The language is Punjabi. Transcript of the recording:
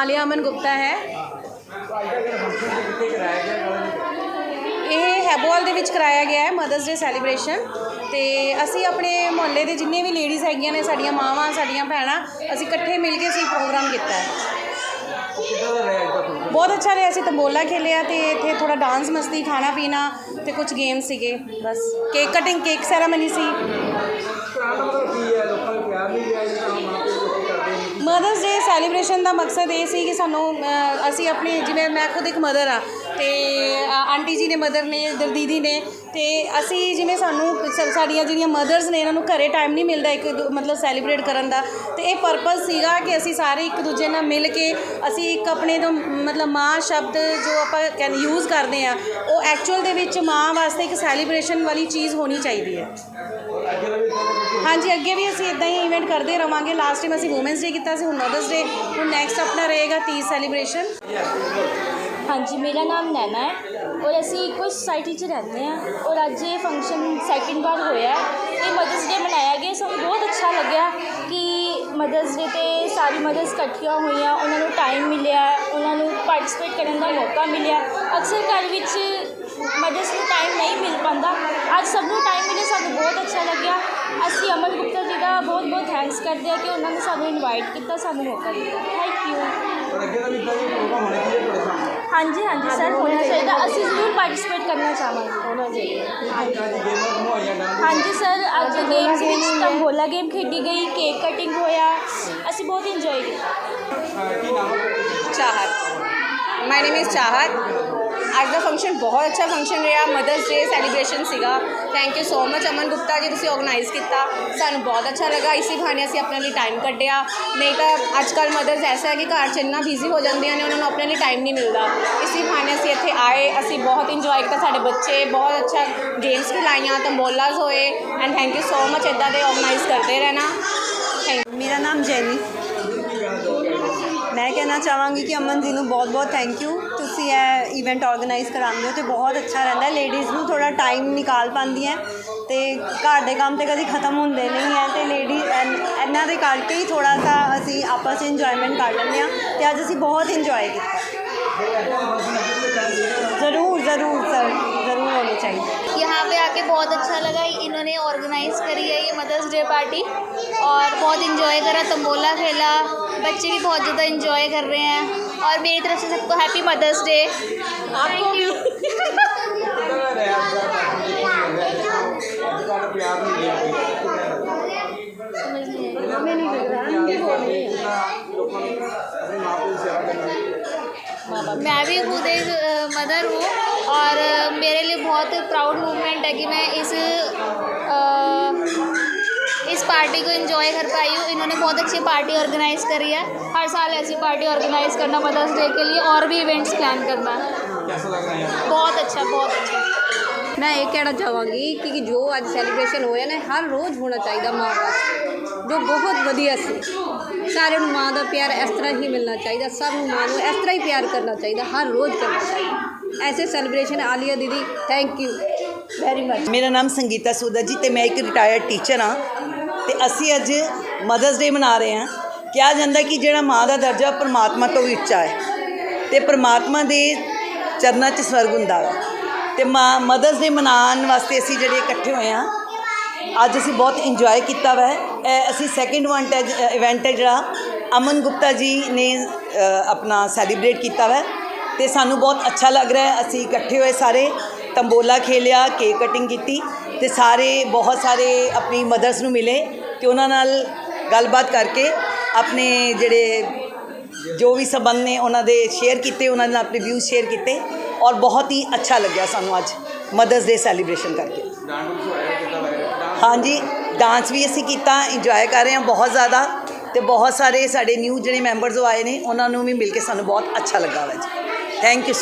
ਆਲਿਆ ਅਮਨ ਗੁਪਤਾ ਹੈ। ਇਹ ਹੈਬੋਵਾਲ ਦੇ ਵਿੱਚ ਕਰਾਇਆ ਗਿਆ ਹੈ ਮਦਰਸ ਡੇ ਸੈਲੀਬ੍ਰੇਸ਼ਨ ਤੇ ਅਸੀਂ ਆਪਣੇ ਮੁਹੱਲੇ ਦੇ ਜਿੰਨੇ ਵੀ ਲੇਡੀਜ਼ ਹੈਗੀਆਂ ਨੇ, ਸਾਡੀਆਂ ਮਾਵਾਂ, ਸਾਡੀਆਂ ਭੈਣਾਂ, ਅਸੀਂ ਇਕੱਠੇ ਮਿਲ ਕੇ ਅਸੀਂ ਪ੍ਰੋਗਰਾਮ ਕੀਤਾ ਹੈ। ਬਹੁਤ ਅੱਛਾ ਰਿਹਾ, ਅਸੀਂ ਤੰਬੋਲਾ ਖੇਲਿਆ ਤੇ ਇੱਥੇ ਥੋੜਾ ਡਾਂਸ ਮਸਤੀ ਖਾਣਾ ਪੀਣਾ ਤੇ ਕੁਝ ਗੇਮ ਸੀਗੇ, ਬਸ। ਕੇਕ ਕਟਿੰਗ ਕੇਕ ਸੈਰਾਮਨੀ ਸੀ। ਮਦਰਸ ਡੇ ਸੈਲੀਬ੍ਰੇਸ਼ਨ ਦਾ ਮਕਸਦ ਇਹ ਸੀ ਕਿ ਸਾਨੂੰ ਅਸੀਂ ਆਪਣੇ, ਜਿਵੇਂ ਮੈਂ ਖੁਦ ਇੱਕ ਮਦਰ ਆ ਤੇ ਆਂਟੀ ਜੀ ਨੇ ਮਦਰ ਨੇ, ਇੱਧਰ ਦੀਦੀ ਨੇ, ਤੇ ਅਸੀਂ ਜਿਵੇਂ ਸਾਨੂੰ ਸਾਡੀਆਂ ਜਿਹੜੀਆਂ ਮਦਰਸ ਨੇ, ਇਹਨਾਂ ਨੂੰ ਘਰੇ ਟਾਈਮ ਨਹੀਂ ਮਿਲਦਾ ਇੱਕ ਦੂ- ਮਤਲਬ ਸੈਲੀਬ੍ਰੇਟ ਕਰਨ ਦਾ। ਤੇ ਇਹ ਪਰਪਸ ਸੀਗਾ ਕਿ ਅਸੀਂ ਸਾਰੇ ਇੱਕ ਦੂਜੇ ਨਾਲ ਮਿਲ ਕੇ ਅਸੀਂ ਇੱਕ ਆਪਣੇ ਤੋਂ, ਮਤਲਬ ਮਾਂ ਸ਼ਬਦ ਜੋ ਆਪਾਂ ਕਹਿੰਦੇ ਯੂਜ਼ ਕਰਦੇ ਆ ਉਹ ਐਕਚੁਅਲ ਦੇ ਵਿੱਚ ਮਾਂ ਵਾਸਤੇ ਇੱਕ ਸੈਲੀਬ੍ਰੇਸ਼ਨ ਵਾਲੀ ਚੀਜ਼ ਹੋਣੀ ਚਾਹੀਦੀ ਹੈ। ਹਾਂਜੀ, ਅੱਗੇ ਵੀ ਅਸੀਂ ਇਦਾਂ ਹੀ ਇਵੈਂਟ ਕਰਦੇ ਰਵਾਂਗੇ। ਲਾਸਟ ਟਾਈਮ ਅਸੀਂ ਵੂਮਨਸ ਡੇ ਕੀਤਾ ਸੀ, ਹੁਣ ਮਦਰਸ ਡੇ ਹੁਣ ਨੈਕਸਟ ਆਪਣਾ ਰਹੇਗਾ ਤੀਜ ਸੈਲੀਬ੍ਰੇਸ਼ਨ ਹਾਂਜੀ, ਮੇਰਾ ਨਾਮ ਨੈਨਾ ਹੈ ਔਰ ਅਸੀਂ ਇੱਕੋ ਸੋਸਾਇਟੀ 'ਚ ਰਹਿੰਦੇ ਹਾਂ ਔਰ ਅੱਜ ਇਹ ਫੰਕਸ਼ਨ ਸੈਕਿੰਡ ਵਾਰ ਹੋਇਆ ਇਹ ਮਦਰਸ ਡੇ ਮਨਾਇਆ ਗਿਆ, ਸਾਨੂੰ ਬਹੁਤ ਅੱਛਾ ਲੱਗਿਆ ਕਿ ਮਦਰਸ ਡੇ ਤੇ ਸਾਰੀ ਮਦਰਸ ਇਕੱਠੀਆਂ ਹੋਈਆਂ, ਉਹਨਾਂ ਨੂੰ ਟਾਈਮ ਮਿਲਿਆ, ਉਹਨਾਂ ਨੂੰ ਪਾਰਟਿਸਿਪੇਟ ਕਰਨ ਦਾ ਮੌਕਾ ਮਿਲਿਆ। ਅਕਸਰ ਘਰ ਵਿੱਚ ਮਦਰਸ ਨੂੰ ਟਾਈਮ ਨਹੀਂ ਮਿਲ ਪਾਉਂਦਾ। ਅੱਜ ਸਭ ਨੂੰ ਟਾਈਮ ਮਿਲੇ, ਸਾਨੂੰ ਬਹੁਤ ਅੱਛਾ ਲੱਗਿਆ। ਅਸੀਂ ਅਮਨ ਗੁਪਤਾ ਜੀ ਦਾ ਬਹੁਤ ਬਹੁਤ ਥੈਂਕਸ ਕਰਦੇ ਹਾਂ ਕਿ ਉਹਨਾਂ ਨੇ ਸਾਨੂੰ ਇਨਵਾਈਟ ਕੀਤਾ ਸਾਨੂੰ ਮੌਕਾ ਦਿੱਤਾ। ਥੈਂਕ ਯੂ ਹਾਂਜੀ ਹਾਂਜੀ ਸਰ ਹੋਣਾ ਚਾਹੀਦਾ। ਅਸੀਂ ਜ਼ਰੂਰ ਪਾਰਟਿਸਿਪੇਟ ਕਰਨਾ ਚਾਹਾਂਗੇ। ਹੋਣਾ ਚਾਹੀਦਾ। ਹਾਂਜੀ ਸਰ ਅੱਜ ਗੇਮਸ ਵਿੱਚ ਤੰਬੋਲਾ ਗੇਮ ਖੇਡੀ ਗਈ ਕੇਕ ਕਟਿੰਗ ਹੋਇਆ। ਅਸੀਂ ਬਹੁਤ ਇੰਜੋਏ ਕੀਤਾ ਚਾਹਤ। ਮਾਈ ਨੇਮ ਇਜ਼ ਚਾਹਤ। ਅੱਜ ਦਾ ਫੰਕਸ਼ਨ ਬਹੁਤ ਅੱਛਾ ਫੰਕਸ਼ਨ ਰਿਹਾ ਮਦਰਸ ਡੇ ਸੈਲੀਬ੍ਰੇਸ਼ਨ ਸੀਗਾ। Thank you so much Aman Gupta ji, ਤੁਸੀਂ ਆਰਗੇਨਾਈਜ਼ ਕੀਤਾ। ਸਾਨੂੰ ਬਹੁਤ ਅੱਛਾ ਲੱਗਾ, ਇਸੇ ਬਹਾਨੇ ਅਸੀਂ ਆਪਣੇ ਲਈ ਟਾਈਮ ਕੱਢਿਆ। ਨਹੀਂ ਤਾਂ ਅੱਜ ਕੱਲ ਮਦਰਸ ਐਸਾ ਹੈ ਕਿ ਘਰ 'ਚ ਇੰਨਾ ਬਿਜ਼ੀ ਹੋ ਜਾਂਦੀਆਂ ਨੇ, ਉਹਨਾਂ ਨੂੰ ਆਪਣੇ ਲਈ ਟਾਈਮ ਨਹੀਂ ਮਿਲਦਾ। ਇਸੇ ਬਹਾਨੇ ਅਸੀਂ ਇੱਥੇ ਆਏ, ਅਸੀਂ ਬਹੁਤ ਇੰਜੋਏ ਕੀਤਾ ਸਾਡੇ ਬੱਚੇ, ਬਹੁਤ ਅੱਛਾ ਗੇਮਸ ਖਿਲਾਈਆਂ ਤੰਬੋਲਾਜ਼ ਹੋਏ। And thank you so much ਇੱਦਾਂ ਦੇ ਆਰਗੇਨਾਈਜ਼ ਕਰਦੇ ਰਹਿਣਾ। ਥੈਂਕ ਮੇਰਾ ਨਾਮ ਜੈਨੀ। ਮੈਂ ਕਹਿਣਾ ਚਾਹਾਂਗੀ ਕਿ ਅਮਨ ਜੀ ਨੂੰ ਬਹੁਤ-ਬਹੁਤ ਥੈਂਕ ਯੂ ਤੁਸੀਂ ਇਹ ਇਵੈਂਟ ਆਰਗੇਨਾਈਜ਼ ਕਰਾਉਂਦੇ ਹੋ ਤੇ ਬਹੁਤ ਅੱਛਾ ਰਹਿੰਦਾ ਲੇਡੀਜ਼ ਨੂੰ ਥੋੜਾ ਟਾਈਮ ਨਿਕਾਲ ਪਾਉਂਦੀ ਹੈ ਤੇ ਘਰ ਦੇ ਕੰਮ ਤੇ ਕਦੀ ਖਤਮ ਹੁੰਦੇ ਨਹੀਂ ਹੈ ਤੇ ਲੇਡੀ ਇਹਨਾਂ ਦੇ ਕਰਕੇ ਹੀ ਥੋੜਾ ਸਾ ਅਸੀਂ ਆਪਸ 'ਚ ਇੰਜੋਇਮੈਂਟ ਕਰ ਲੈਂਦੇ ਹਾਂ ਤੇ ਅੱਜ ਅਸੀਂ ਬਹੁਤ ਇੰਜੋਏ ਕੀਤਾ। ज़रूर ज़रूर सर ज़रूर होनी चाहिए। यहाँ पे आके बहुत अच्छा लगा इन्होंने ऑर्गेनाइज करी है ये मदर्स डे पार्टी और बहुत इन्जॉय करा तंबोला खेला बच्चे भी बहुत ज़्यादा इन्जॉय कर रहे हैं। और मेरी तरफ़ से सबको happy Mother's Day thank you मैं भी खुद एक मदर हूँ और अ, मेरे लिए बहुत प्राउड मूवमेंट है कि मैं इस अ, इस पार्टी को एंजॉय कर पाई हूँ इन्होंने बहुत अच्छी पार्टी ऑर्गेनाइज करी है हर साल ऐसी पार्टी ऑर्गेनाइज करना मदर्स डे के लिए और भी इवेंट्स प्लान करना बहुत अच्छा बहुत अच्छा ਮੈਂ ਇਹ ਕਹਿਣਾ ਚਾਹਾਂਗੀ ਕਿ ਕਿ ਜੋ ਅੱਜ ਸੈਲੀਬ੍ਰੇਸ਼ਨ ਹੋਇਆ ਨਾ ਹਰ ਰੋਜ਼ ਹੋਣਾ ਚਾਹੀਦਾ ਮਾਂ ਵਾਸਤੇ ਜੋ ਬਹੁਤ ਵਧੀਆ ਸੀ। ਸਾਰਿਆਂ ਨੂੰ ਮਾਂ ਦਾ ਪਿਆਰ ਇਸ ਤਰ੍ਹਾਂ ਹੀ ਮਿਲਣਾ ਚਾਹੀਦਾ, ਸਭ ਨੂੰ ਮਾਂ ਨੂੰ ਇਸ ਤਰ੍ਹਾਂ ਹੀ ਪਿਆਰ ਕਰਨਾ ਚਾਹੀਦਾ, ਹਰ ਰੋਜ਼ ਕਰਨਾ ਚਾਹੀਦਾ। ਐਸੇ ਸੈਲੀਬ੍ਰੇਸ਼ਨ ਆਲੀਆ ਦੀਦੀ ਥੈਂਕ ਯੂ ਵੈਰੀ ਮਚ ਮੇਰਾ ਨਾਮ ਸੰਗੀਤਾ ਸੂਦਾ ਜੀ ਤੇ ਮੈਂ ਇੱਕ ਰਿਟਾਇਰਡ ਟੀਚਰ ਹਾਂ ਤੇ ਅਸੀਂ ਅੱਜ ਮਦਰਸ ਡੇ ਮਨਾ ਰਹੇ ਹਾਂ। ਕਿਹਾ ਜਾਂਦਾ ਕਿ ਜਿਹੜਾ ਮਾਂ ਦਾ ਦਰਜਾ ਪਰਮਾਤਮਾ ਤੋਂ ਵੀ ਉੱਚਾ ਹੈ ਤੇ ਪਰਮਾਤਮਾ ਦੇ ਚਰਨਾਂ 'ਚ ਸਵਰਗ ਹੁੰਦਾ ਵਾ। ਤੇ ਮਾਂ ਮਦਰਸ ਡੇ ਮਨਾਉਣ ਵਾਸਤੇ ਅਸੀਂ ਜਿਹੜੇ ਇਕੱਠੇ ਹੋਏ ਹਾਂ ਅੱਜ ਅਸੀਂ ਬਹੁਤ ਇੰਜੋਏ ਕੀਤਾ ਵਾ। ਇਹ ਅਸੀਂ ਸੈਕਿੰਡ ਵਨ ਇਵੈਂਟ ਹੈ ਜਿਹੜਾ। ਅਮਨ ਗੁਪਤਾ ਜੀ ਨੇ ਆਪਣਾ ਸੈਲੀਬ੍ਰੇਟ ਕੀਤਾ ਵਾ। ਤੇ ਸਾਨੂੰ ਬਹੁਤ ਅੱਛਾ ਲੱਗ ਰਿਹਾ ਹੈ। ਅਸੀਂ ਇਕੱਠੇ ਹੋਏ ਸਾਰੇ, ਤੰਬੋਲਾ ਖੇਲਿਆ ਕੇਕ ਕਟਿੰਗ ਕੀਤੀ। ਤੇ ਸਾਰੇ, ਬਹੁਤ ਸਾਰੇ ਆਪਣੀ ਮਦਰਸ ਨੂੰ ਮਿਲੇ। ਤੇ ਉਹਨਾਂ ਨਾਲ ਗੱਲਬਾਤ ਕਰਕੇ ਆਪਣੇ ਜਿਹੜੇ ਜੋ ਵੀ ਸਬੰਧ ਨੇ, ਉਹਨਾਂ ਦੇ ਸ਼ੇਅਰ ਕੀਤੇ, ਉਹਨਾਂ ਨਾਲ ਆਪਣੇ ਵਿਊਜ਼ ਸ਼ੇਅਰ ਕੀਤੇ। ਔਰ ਬਹੁਤ ਹੀ ਅੱਛਾ ਲੱਗਿਆ ਸਾਨੂੰ ਅੱਜ ਮਦਰਸ ਡੇ ਸੈਲੀਬ੍ਰੇਸ਼ਨ ਕਰਕੇ। ਹਾਂਜੀ ਡਾਂਸ ਵੀ ਅਸੀਂ ਕੀਤਾ ਇੰਜੋਏ ਕਰ ਰਹੇ ਹਾਂ ਬਹੁਤ ਜ਼ਿਆਦਾ ਤੇ ਬਹੁਤ ਸਾਰੇ ਸਾਡੇ ਨਿਊ ਜਿਹੜੇ ਮੈਂਬਰਸ ਆਏ ਨੇ, ਉਹਨਾਂ ਨੂੰ ਵੀ ਮਿਲ ਕੇ ਸਾਨੂੰ ਬਹੁਤ ਅੱਛਾ ਲੱਗਾ ਵਾ ਜੀ। Thank you